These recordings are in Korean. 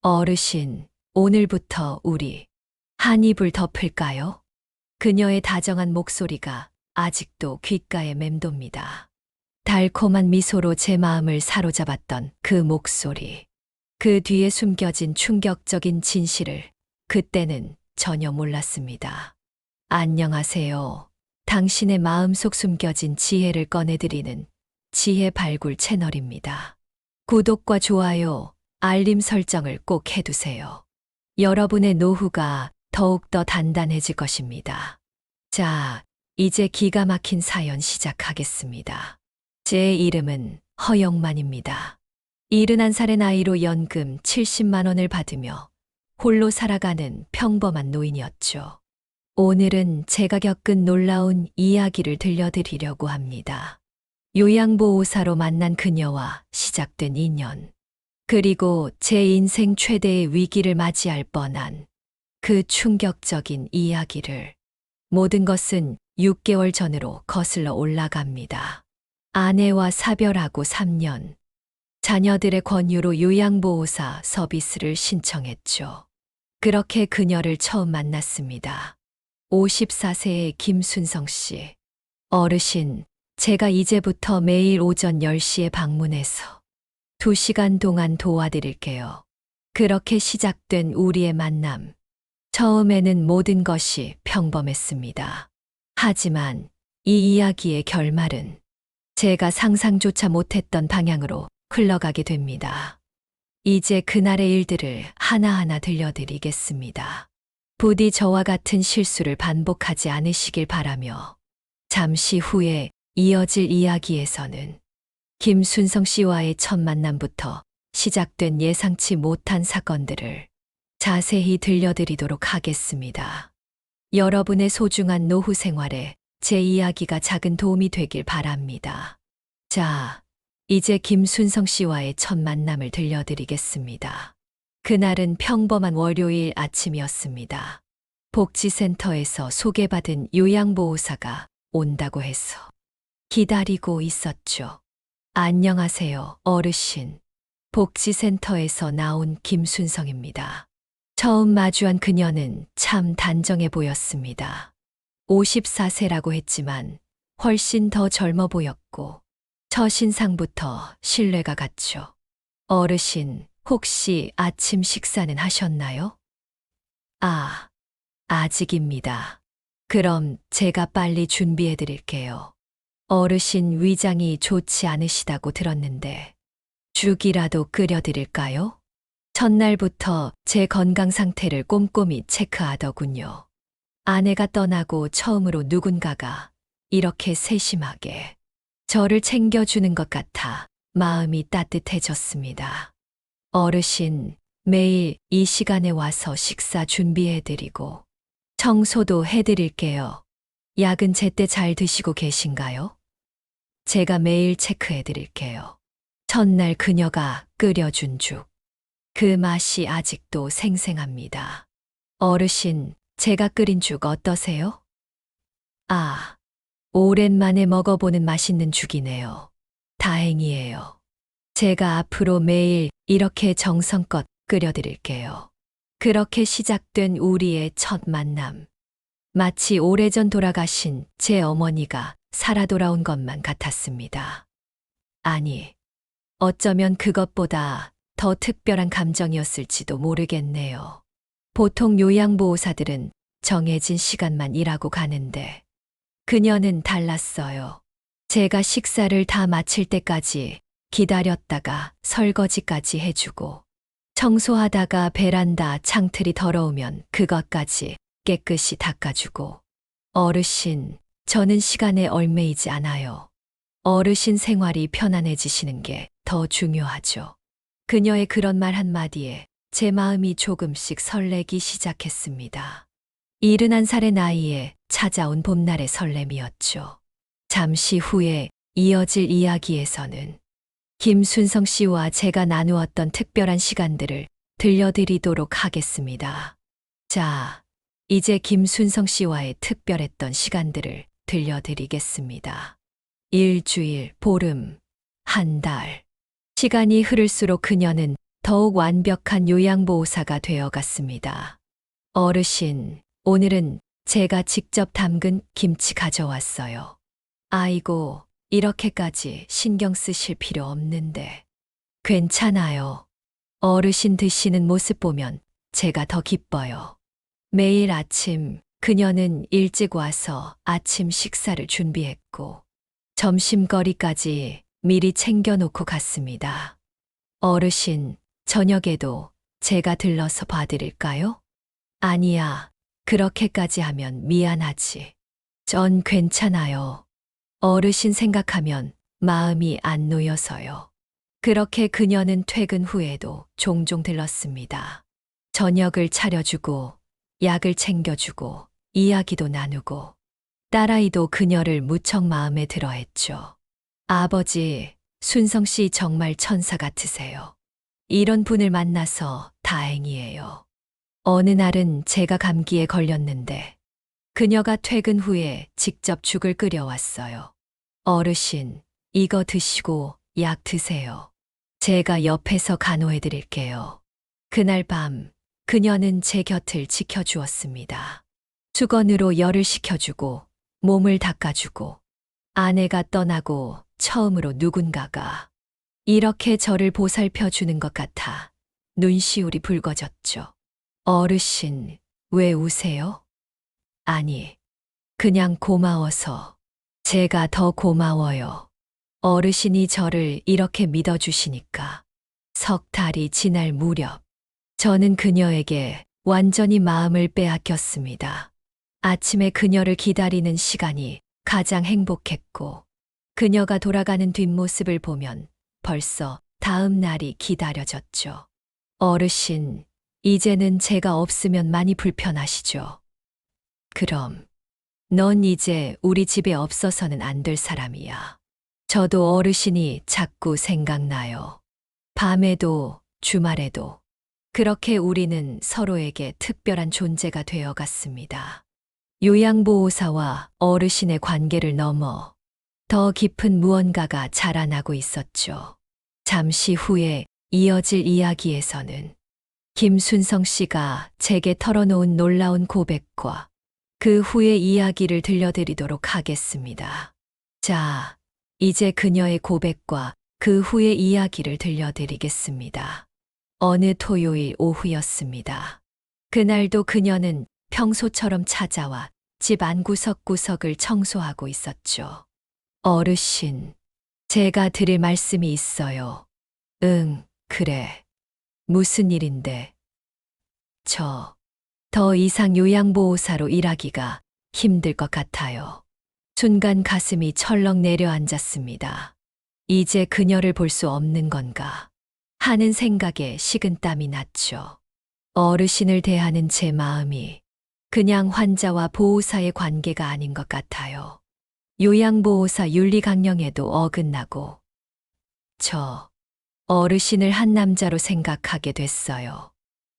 어르신, 오늘부터 우리 한 입을 덮을까요? 그녀의 다정한 목소리가 아직도 귓가에 맴돕니다. 달콤한 미소로 제 마음을 사로잡았던 그 목소리. 그 뒤에 숨겨진 충격적인 진실을 그때는 전혀 몰랐습니다. 안녕하세요. 당신의 마음속 숨겨진 지혜를 꺼내드리는 지혜 발굴 채널입니다. 구독과 좋아요, 알림 설정을 꼭 해두세요. 여러분의 노후가 더욱더 단단해질 것입니다. 자, 이제 기가 막힌 사연 시작하겠습니다. 제 이름은 허영만입니다. 71살의 나이로 연금 70만 원을 받으며 홀로 살아가는 평범한 노인이었죠. 오늘은 제가 겪은 놀라운 이야기를 들려드리려고 합니다. 요양보호사로 만난 그녀와 시작된 인연. 그리고 제 인생 최대의 위기를 맞이할 뻔한 그 충격적인 이야기를. 모든 것은 6개월 전으로 거슬러 올라갑니다. 아내와 사별하고 3년. 자녀들의 권유로 요양보호사 서비스를 신청했죠. 그렇게 그녀를 처음 만났습니다. 54세의 김순성 씨. 어르신, 제가 이제부터 매일 오전 10시에 방문해서 2시간 동안 도와드릴게요. 그렇게 시작된 우리의 만남. 처음에는 모든 것이 평범했습니다. 하지만 이 이야기의 결말은 제가 상상조차 못했던 방향으로 흘러가게 됩니다. 이제 그날의 일들을 하나하나 들려드리겠습니다. 부디 저와 같은 실수를 반복하지 않으시길 바라며 잠시 후에 이어질 이야기에서는 김순성 씨와의 첫 만남부터 시작된 예상치 못한 사건들을 자세히 들려드리도록 하겠습니다. 여러분의 소중한 노후 생활에 제 이야기가 작은 도움이 되길 바랍니다. 자, 이제 김순성 씨와의 첫 만남을 들려드리겠습니다. 그날은 평범한 월요일 아침이었습니다. 복지센터에서 소개받은 요양보호사가 온다고 해서 기다리고 있었죠. 안녕하세요, 어르신. 복지센터에서 나온 김순성입니다. 처음 마주한 그녀는 참 단정해 보였습니다. 54세라고 했지만 훨씬 더 젊어 보였고 첫인상부터 신뢰가 갔죠. 어르신, 혹시 아침 식사는 하셨나요? 아, 아직입니다. 그럼 제가 빨리 준비해 드릴게요. 어르신 위장이 좋지 않으시다고 들었는데 죽이라도 끓여 드릴까요? 첫날부터 제 건강 상태를 꼼꼼히 체크하더군요. 아내가 떠나고 처음으로 누군가가 이렇게 세심하게 저를 챙겨주는 것 같아 마음이 따뜻해졌습니다. 어르신, 매일 이 시간에 와서 식사 준비해드리고 청소도 해드릴게요. 약은 제때 잘 드시고 계신가요? 제가 매일 체크해 드릴게요. 첫날 그녀가 끓여준 죽. 그 맛이 아직도 생생합니다. 어르신, 제가 끓인 죽 어떠세요? 아, 오랜만에 먹어보는 맛있는 죽이네요. 다행이에요. 제가 앞으로 매일 이렇게 정성껏 끓여드릴게요. 그렇게 시작된 우리의 첫 만남. 마치 오래전 돌아가신 제 어머니가 살아 돌아온 것만 같았습니다. 아니, 어쩌면 그것보다 더 특별한 감정이었을지도 모르겠네요. 보통 요양보호사들은 정해진 시간만 일하고 가는데, 그녀는 달랐어요. 제가 식사를 다 마칠 때까지 기다렸다가 설거지까지 해주고, 청소하다가 베란다 창틀이 더러우면 그것까지 깨끗이 닦아주고, 어르신, 저는 시간에 얼매이지 않아요. 어르신 생활이 편안해지시는 게 더 중요하죠. 그녀의 그런 말 한마디에 제 마음이 조금씩 설레기 시작했습니다. 71살의 나이에 찾아온 봄날의 설렘이었죠. 잠시 후에 이어질 이야기에서는 김순성 씨와 제가 나누었던 특별한 시간들을 들려드리도록 하겠습니다. 자, 이제 김순성 씨와의 특별했던 시간들을 들려드리겠습니다. 일주일, 보름, 한 달. 시간이 흐를수록 그녀는 더욱 완벽한 요양보호사가 되어 갔습니다. 어르신, 오늘은 제가 직접 담근 김치 가져왔어요. 아이고, 이렇게까지 신경 쓰실 필요 없는데. 괜찮아요. 어르신 드시는 모습 보면 제가 더 기뻐요. 매일 아침 그녀는 일찍 와서 아침 식사를 준비했고 점심거리까지 미리 챙겨놓고 갔습니다. 어르신, 저녁에도 제가 들러서 봐드릴까요? 아니야, 그렇게까지 하면 미안하지. 전 괜찮아요. 어르신 생각하면 마음이 안 놓여서요. 그렇게 그녀는 퇴근 후에도 종종 들렀습니다. 저녁을 차려주고, 약을 챙겨주고, 이야기도 나누고, 딸아이도 그녀를 무척 마음에 들어 했죠. 아버지, 순성 씨 정말 천사 같으세요. 이런 분을 만나서 다행이에요. 어느 날은 제가 감기에 걸렸는데, 그녀가 퇴근 후에 직접 죽을 끓여왔어요. 어르신, 이거 드시고 약 드세요. 제가 옆에서 간호해 드릴게요. 그날 밤, 그녀는 제 곁을 지켜주었습니다. 수건으로 열을 식혀주고, 몸을 닦아주고, 아내가 떠나고 처음으로 누군가가 이렇게 저를 보살펴 주는 것 같아 눈시울이 붉어졌죠. 어르신, 왜 우세요? 아니, 그냥 고마워서. 제가 더 고마워요. 어르신이 저를 이렇게 믿어주시니까. 석 달이 지날 무렵, 저는 그녀에게 완전히 마음을 빼앗겼습니다. 아침에 그녀를 기다리는 시간이 가장 행복했고, 그녀가 돌아가는 뒷모습을 보면 벌써 다음 날이 기다려졌죠. 어르신, 이제는 제가 없으면 많이 불편하시죠? 그럼, 넌 이제 우리 집에 없어서는 안 될 사람이야. 저도 어르신이 자꾸 생각나요. 밤에도, 주말에도. 그렇게 우리는 서로에게 특별한 존재가 되어 갔습니다. 요양보호사와 어르신의 관계를 넘어 더 깊은 무언가가 자라나고 있었죠. 잠시 후에 이어질 이야기에서는 김순성 씨가 제게 털어놓은 놀라운 고백과 그 후의 이야기를 들려드리도록 하겠습니다. 자, 이제 그녀의 고백과 그 후의 이야기를 들려드리겠습니다. 어느 토요일 오후였습니다. 그날도 그녀는 평소처럼 찾아와 집 안 구석구석을 청소하고 있었죠. 어르신, 제가 드릴 말씀이 있어요. 응, 그래. 무슨 일인데? 저, 더 이상 요양보호사로 일하기가 힘들 것 같아요. 순간 가슴이 철렁 내려앉았습니다. 이제 그녀를 볼 수 없는 건가? 하는 생각에 식은땀이 났죠. 어르신을 대하는 제 마음이 그냥 환자와 보호사의 관계가 아닌 것 같아요. 요양보호사 윤리강령에도 어긋나고, 저, 어르신을 한 남자로 생각하게 됐어요.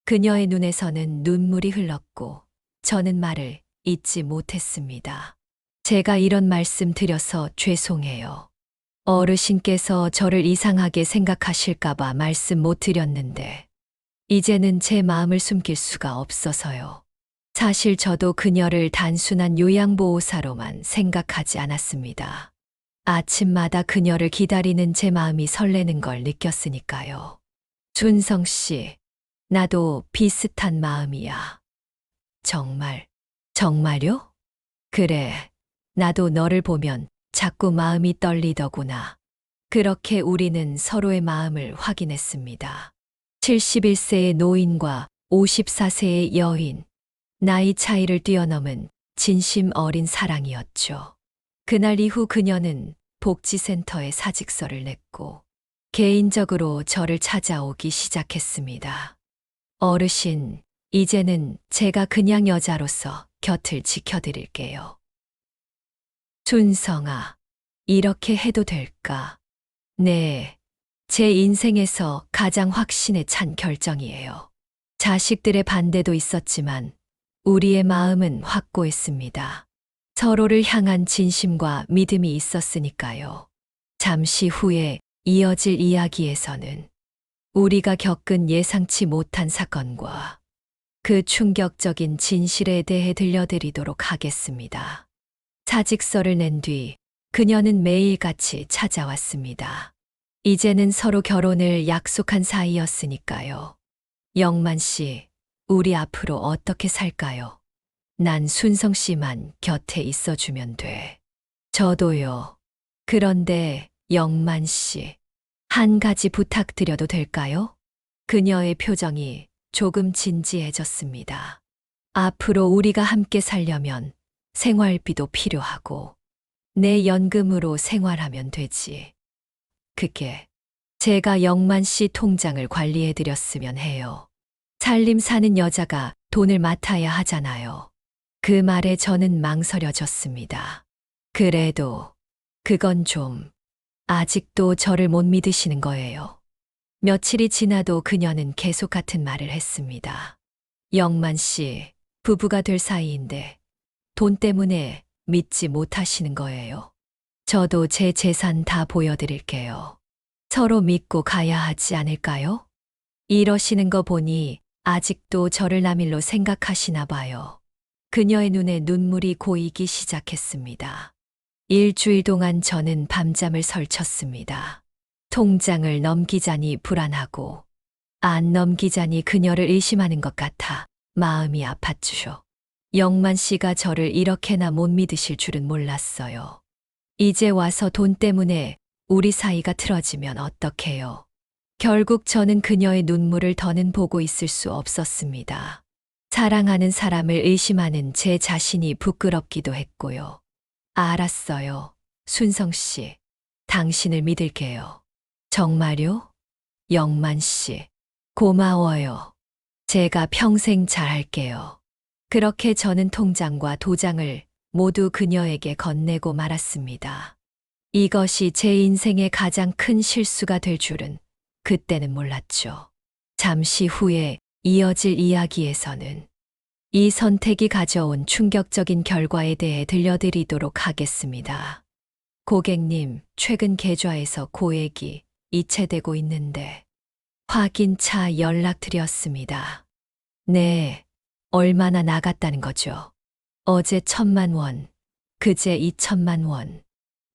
그녀의 눈에서는 눈물이 흘렀고, 저는 말을 잊지 못했습니다. 제가 이런 말씀 드려서 죄송해요. 어르신께서 저를 이상하게 생각하실까봐 말씀 못 드렸는데, 이제는 제 마음을 숨길 수가 없어서요. 사실 저도 그녀를 단순한 요양보호사로만 생각하지 않았습니다. 아침마다 그녀를 기다리는 제 마음이 설레는 걸 느꼈으니까요. 준성 씨, 나도 비슷한 마음이야. 정말, 정말요? 그래, 나도 너를 보면 자꾸 마음이 떨리더구나. 그렇게 우리는 서로의 마음을 확인했습니다. 71세의 노인과 54세의 여인, 나이 차이를 뛰어넘은 진심 어린 사랑이었죠. 그날 이후 그녀는 복지센터에 사직서를 냈고 개인적으로 저를 찾아오기 시작했습니다. 어르신, 이제는 제가 그냥 여자로서 곁을 지켜드릴게요. 준성아, 이렇게 해도 될까? 네, 제 인생에서 가장 확신에 찬 결정이에요. 자식들의 반대도 있었지만 우리의 마음은 확고했습니다. 서로를 향한 진심과 믿음이 있었으니까요. 잠시 후에 이어질 이야기에서는 우리가 겪은 예상치 못한 사건과 그 충격적인 진실에 대해 들려드리도록 하겠습니다. 사직서를 낸 뒤 그녀는 매일같이 찾아왔습니다. 이제는 서로 결혼을 약속한 사이였으니까요. 영만 씨, 우리 앞으로 어떻게 살까요? 난 순성 씨만 곁에 있어주면 돼. 저도요. 그런데 영만 씨, 한 가지 부탁드려도 될까요? 그녀의 표정이 조금 진지해졌습니다. 앞으로 우리가 함께 살려면 생활비도 필요하고 내 연금으로 생활하면 되지. 그게 제가 영만 씨 통장을 관리해 드렸으면 해요. 살림 사는 여자가 돈을 맡아야 하잖아요. 그 말에 저는 망설여졌습니다. 그래도 그건 좀 아직도 저를 못 믿으시는 거예요. 며칠이 지나도 그녀는 계속 같은 말을 했습니다. 영만 씨, 부부가 될 사이인데 돈 때문에 믿지 못하시는 거예요. 저도 제 재산 다 보여드릴게요. 서로 믿고 가야 하지 않을까요? 이러시는 거 보니 아직도 저를 남일로 생각하시나 봐요. 그녀의 눈에 눈물이 고이기 시작했습니다. 일주일 동안 저는 밤잠을 설쳤습니다. 통장을 넘기자니 불안하고 안 넘기자니 그녀를 의심하는 것 같아 마음이 아팠죠. 영만 씨가 저를 이렇게나 못 믿으실 줄은 몰랐어요. 이제 와서 돈 때문에 우리 사이가 틀어지면 어떡해요. 결국 저는 그녀의 눈물을 더는 보고 있을 수 없었습니다. 사랑하는 사람을 의심하는 제 자신이 부끄럽기도 했고요. 알았어요. 순성 씨. 당신을 믿을게요. 정말요? 영만 씨. 고마워요. 제가 평생 잘할게요. 그렇게 저는 통장과 도장을 모두 그녀에게 건네고 말았습니다. 이것이 제 인생의 가장 큰 실수가 될 줄은 그때는 몰랐죠. 잠시 후에 이어질 이야기에서는 이 선택이 가져온 충격적인 결과에 대해 들려드리도록 하겠습니다. 고객님, 최근 계좌에서 고액이 이체되고 있는데 확인차 연락드렸습니다. 네, 얼마나 나갔다는 거죠? 어제 천만 원, 그제 이천만 원,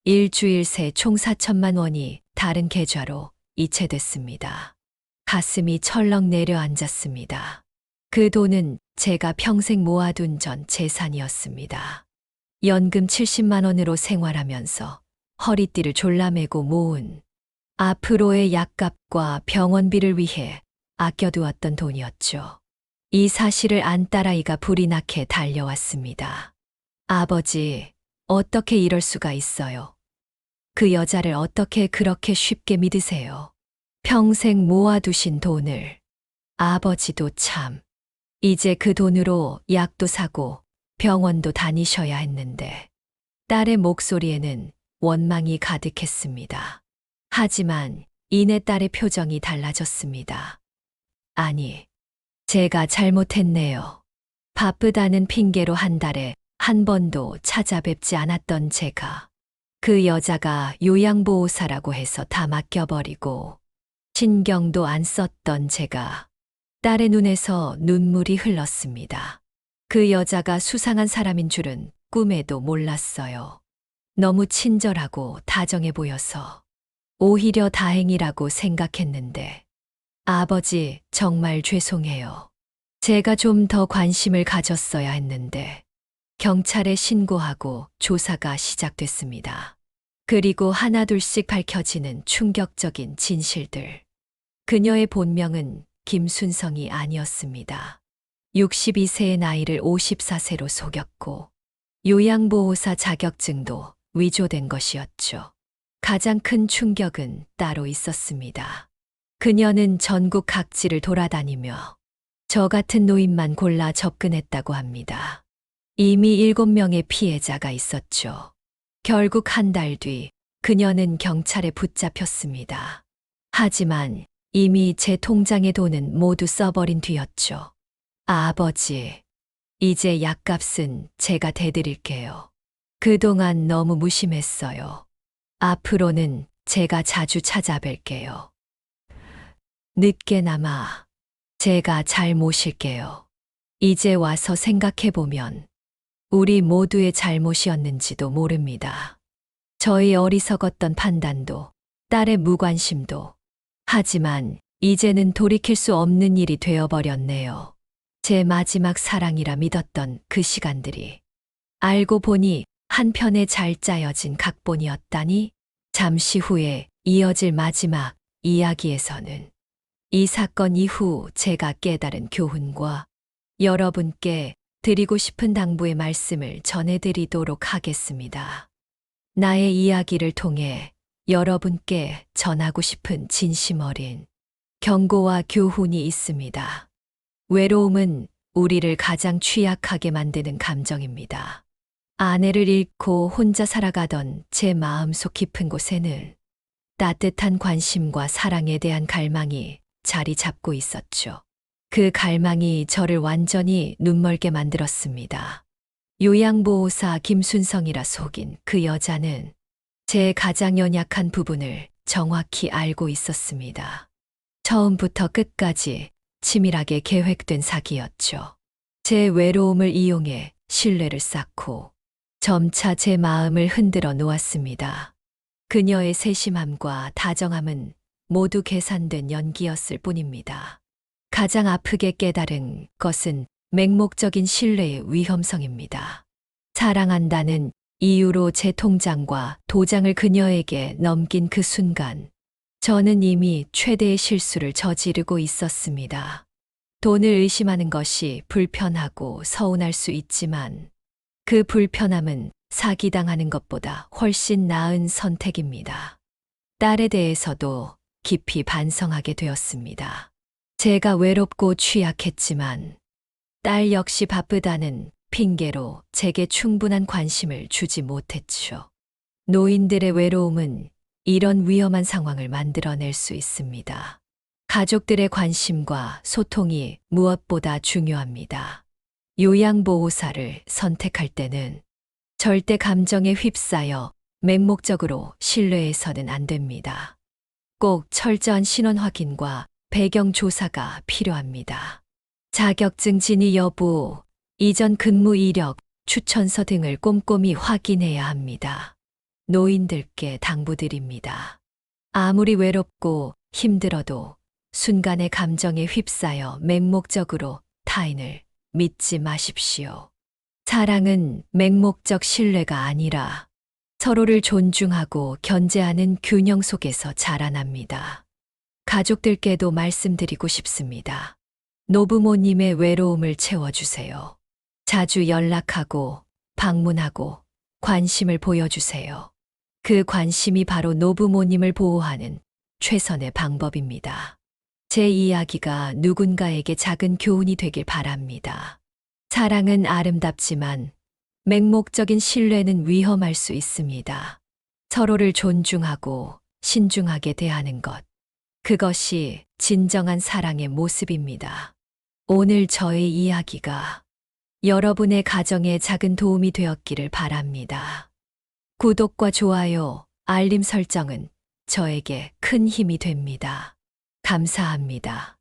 일주일 새 총 사천만 원이 다른 계좌로 이체됐습니다. 가슴이 철렁 내려앉았습니다. 그 돈은 제가 평생 모아둔 전 재산이었습니다. 연금 70만 원으로 생활하면서 허리띠를 졸라매고 모은 앞으로의 약값과 병원비를 위해 아껴두었던 돈이었죠. 이 사실을 안 딸아이가 불이 나게 달려왔습니다. 아버지, 어떻게 이럴 수가 있어요? 그 여자를 어떻게 그렇게 쉽게 믿으세요? 평생 모아두신 돈을. 아버지도 참. 이제 그 돈으로 약도 사고 병원도 다니셔야 했는데. 딸의 목소리에는 원망이 가득했습니다. 하지만 이내 딸의 표정이 달라졌습니다. 아니, 제가 잘못했네요. 바쁘다는 핑계로 한 달에 한 번도 찾아뵙지 않았던 제가 그 여자가 요양보호사라고 해서 다 맡겨버리고 신경도 안 썼던 제가 딸의 눈에서 눈물이 흘렀습니다. 그 여자가 수상한 사람인 줄은 꿈에도 몰랐어요. 너무 친절하고 다정해 보여서 오히려 다행이라고 생각했는데 아버지 정말 죄송해요. 제가 좀 더 관심을 가졌어야 했는데 경찰에 신고하고 조사가 시작됐습니다. 그리고 하나둘씩 밝혀지는 충격적인 진실들. 그녀의 본명은 김순성이 아니었습니다. 62세의 나이를 54세로 속였고 요양보호사 자격증도 위조된 것이었죠. 가장 큰 충격은 따로 있었습니다. 그녀는 전국 각지를 돌아다니며 저 같은 노인만 골라 접근했다고 합니다. 이미 일곱 명의 피해자가 있었죠. 결국 한 달 뒤 그녀는 경찰에 붙잡혔습니다. 하지만 이미 제 통장의 돈은 모두 써버린 뒤였죠. 아버지, 이제 약값은 제가 대드릴게요. 그동안 너무 무심했어요. 앞으로는 제가 자주 찾아뵐게요. 늦게나마 제가 잘 모실게요. 이제 와서 생각해보면 우리 모두의 잘못이었는지도 모릅니다. 저희 어리석었던 판단도, 딸의 무관심도. 하지만 이제는 돌이킬 수 없는 일이 되어버렸네요. 제 마지막 사랑이라 믿었던 그 시간들이. 알고 보니 한편에 잘 짜여진 각본이었다니 잠시 후에 이어질 마지막 이야기에서는 이 사건 이후 제가 깨달은 교훈과 여러분께 드리고 싶은 당부의 말씀을 전해드리도록 하겠습니다. 나의 이야기를 통해 여러분께 전하고 싶은 진심 어린 경고와 교훈이 있습니다. 외로움은 우리를 가장 취약하게 만드는 감정입니다. 아내를 잃고 혼자 살아가던 제 마음속 깊은 곳에는 따뜻한 관심과 사랑에 대한 갈망이 자리 잡고 있었죠. 그 갈망이 저를 완전히 눈멀게 만들었습니다. 요양보호사 김순성이라 속인 그 여자는 제 가장 연약한 부분을 정확히 알고 있었습니다. 처음부터 끝까지 치밀하게 계획된 사기였죠. 제 외로움을 이용해 신뢰를 쌓고 점차 제 마음을 흔들어 놓았습니다. 그녀의 세심함과 다정함은 모두 계산된 연기였을 뿐입니다. 가장 아프게 깨달은 것은 맹목적인 신뢰의 위험성입니다. 사랑한다는 이유로 제 통장과 도장을 그녀에게 넘긴 그 순간, 저는 이미 최대의 실수를 저지르고 있었습니다. 돈을 의심하는 것이 불편하고 서운할 수 있지만, 그 불편함은 사기당하는 것보다 훨씬 나은 선택입니다. 딸에 대해서도 깊이 반성하게 되었습니다. 제가 외롭고 취약했지만 딸 역시 바쁘다는 핑계로 제게 충분한 관심을 주지 못했죠. 노인들의 외로움은 이런 위험한 상황을 만들어낼 수 있습니다. 가족들의 관심과 소통이 무엇보다 중요합니다. 요양보호사를 선택할 때는 절대 감정에 휩싸여 맹목적으로 신뢰해서는 안 됩니다. 꼭 철저한 신원 확인과 배경 조사가 필요합니다. 자격증 진위 여부, 이전 근무 이력, 추천서 등을 꼼꼼히 확인해야 합니다. 노인들께 당부드립니다. 아무리 외롭고 힘들어도 순간의 감정에 휩싸여 맹목적으로 타인을 믿지 마십시오. 사랑은 맹목적 신뢰가 아니라 서로를 존중하고 견제하는 균형 속에서 자라납니다. 가족들께도 말씀드리고 싶습니다. 노부모님의 외로움을 채워주세요. 자주 연락하고 방문하고 관심을 보여주세요. 그 관심이 바로 노부모님을 보호하는 최선의 방법입니다. 제 이야기가 누군가에게 작은 교훈이 되길 바랍니다. 사랑은 아름답지만 맹목적인 신뢰는 위험할 수 있습니다. 서로를 존중하고 신중하게 대하는 것. 그것이 진정한 사랑의 모습입니다. 오늘 저의 이야기가 여러분의 가정에 작은 도움이 되었기를 바랍니다. 구독과 좋아요, 알림 설정은 저에게 큰 힘이 됩니다. 감사합니다.